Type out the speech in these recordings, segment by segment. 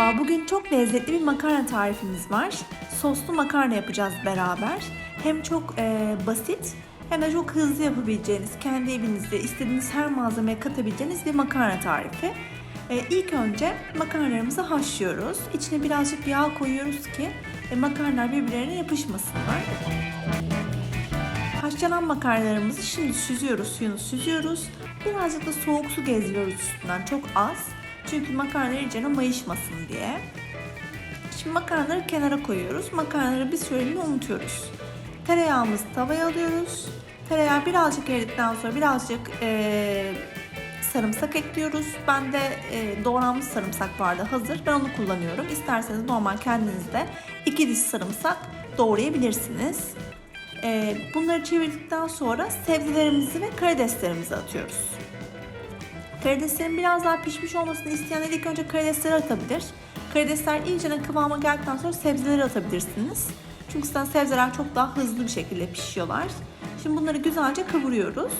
Merhaba, bugün çok lezzetli bir makarna tarifimiz var. Soslu makarna yapacağız beraber. Hem çok e, basit hem de çok hızlı yapabileceğiniz, kendi evinizde istediğiniz her malzemeye katabileceğiniz bir makarna tarifi. E, ilk önce makarnalarımızı haşlıyoruz. İçine birazcık yağ koyuyoruz ki e, makarnalar birbirlerine yapışmasınlar. Haşlanan makarnalarımızı şimdi süzüyoruz, suyunu süzüyoruz. Birazcık da soğuk su gezdiriyoruz üstünden, çok az. Çünkü makarna iyicene mayışmasın diye. Şimdi makarnaları kenara koyuyoruz. Makarnaları bir süreliğine unutuyoruz. Tereyağımızı tavaya alıyoruz. Tereyağı birazcık eridikten sonra birazcık eee, sarımsak ekliyoruz. Bende eee doğranmış sarımsak vardı hazır. Ben onu kullanıyorum. İsterseniz normal kendinizde iki diş sarımsak doğrayabilirsiniz. Ee, bunları çevirdikten sonra sebzelerimizi ve karideslerimizi atıyoruz. Karideslerin biraz daha pişmiş olmasını isteyenler ilk önce karidesleri atabilir. Karidesler iyice kıvama geldikten sonra sebzeleri atabilirsiniz. Çünkü zaten sebzeler çok daha hızlı bir şekilde pişiyorlar. Şimdi bunları güzelce kavuruyoruz.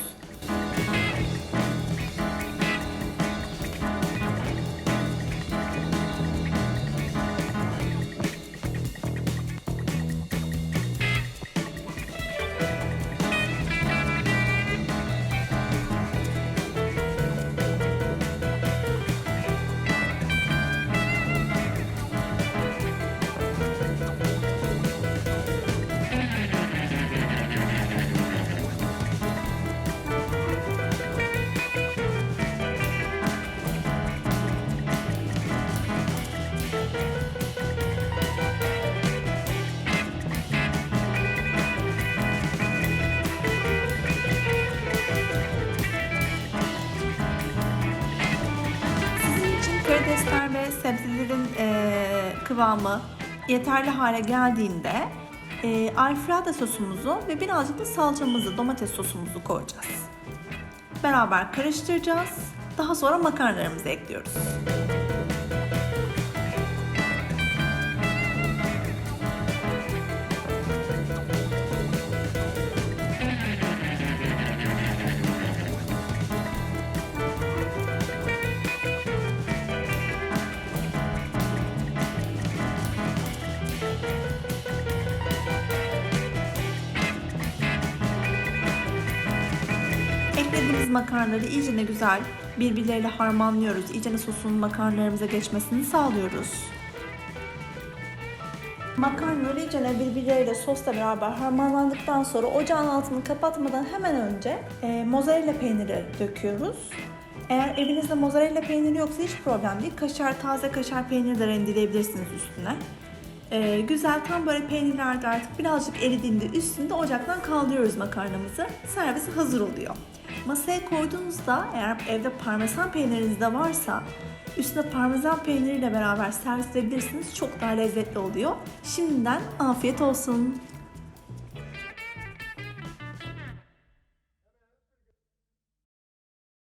Sebzelerin eee, kıvamı yeterli hale geldiğinde eee alfrada sosumuzu ve birazcık da salçamızı, domates sosumuzu koyacağız. Beraber karıştıracağız. Daha sonra makarnalarımızı ekliyoruz. Eklediğimiz makarnaları iyice güzel birbirleriyle harmanlıyoruz. İyice sosun makarnalarımıza geçmesini sağlıyoruz. Makarnaları iyice birbirleriyle sosla beraber harmanlandıktan sonra ocağın altını kapatmadan hemen önce e, mozzarella peyniri döküyoruz. Eğer evinizde mozzarella peyniri yoksa hiç problem değil. Kaşar, taze kaşar peyniri de rendeleyebilirsiniz üstüne. Ee, güzel tam böyle peynirler de artık birazcık eridiğinde üstünde ocaktan kaldırıyoruz makarnamızı. Servisi hazır oluyor. Masaya koyduğunuzda eğer evde parmesan peyniriniz de varsa üstüne parmesan peyniriyle beraber servis edebilirsiniz. Çok daha lezzetli oluyor. Şimdiden afiyet olsun.